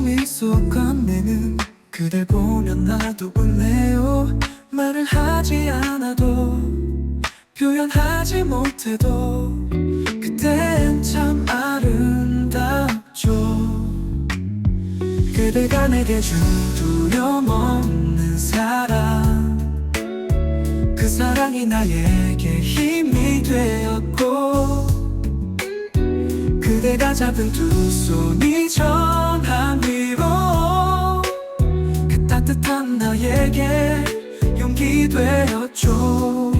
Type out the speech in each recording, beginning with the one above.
미소 건네는 그댈 보면 나도 울래요. 말을 하지 않아도 표현하지 못해도 그땐 참 아름답죠. 그대가 내게 준 두려움 없는 사랑 그 사랑이 나에게 힘이 되었고 그대가 잡은 두 손이 전한 위로 그 따뜻한 나에게 용기 되었죠.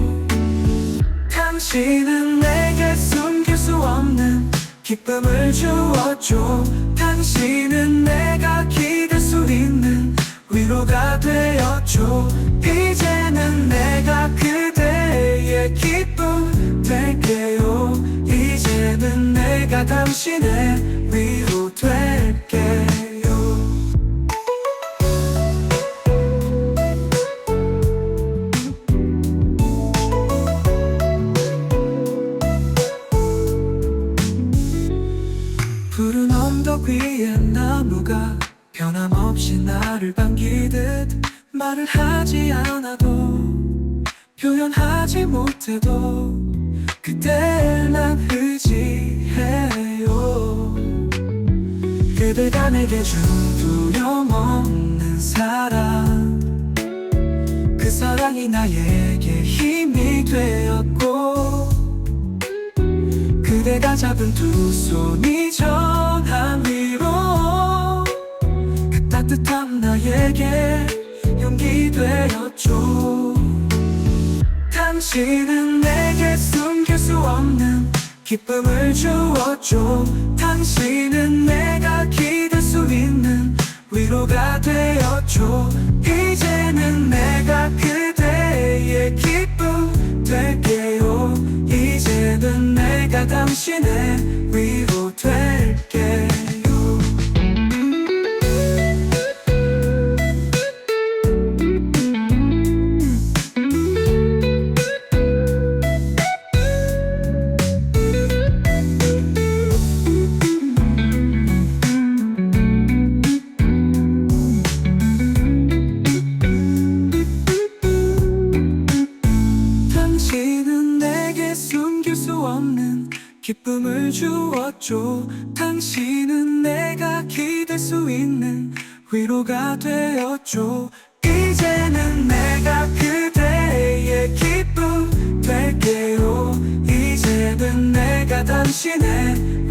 당신은 내게 숨길 수 없는 기쁨을 주었죠. 당신은 푸른 언덕 위에 나무가 변함없이 나를 반기듯 말을 하지 않아도 표현하지 못해도 그댈 난 의지해요. 그대가 내게 준 두려움 없는 사랑 그 사랑이 나에게 힘이 되었고 그대가 잡은 두 손이 전한 위로 그 따뜻한 나에게 용기 되었죠 당신은 내게 숨길 수 없는 기쁨을 주었죠 당신은 내가 기댈 수 있는 위로가 되었죠 이제는 내가 그대의 기쁨 될게요. 이제는 내가 당신의 위로 될 기쁨을 주었죠. 당신은 내가 기댈 수 있는 위로가 되었죠. 이제는 내가 그대의 기쁨 될게요. 이제는 내가 당신의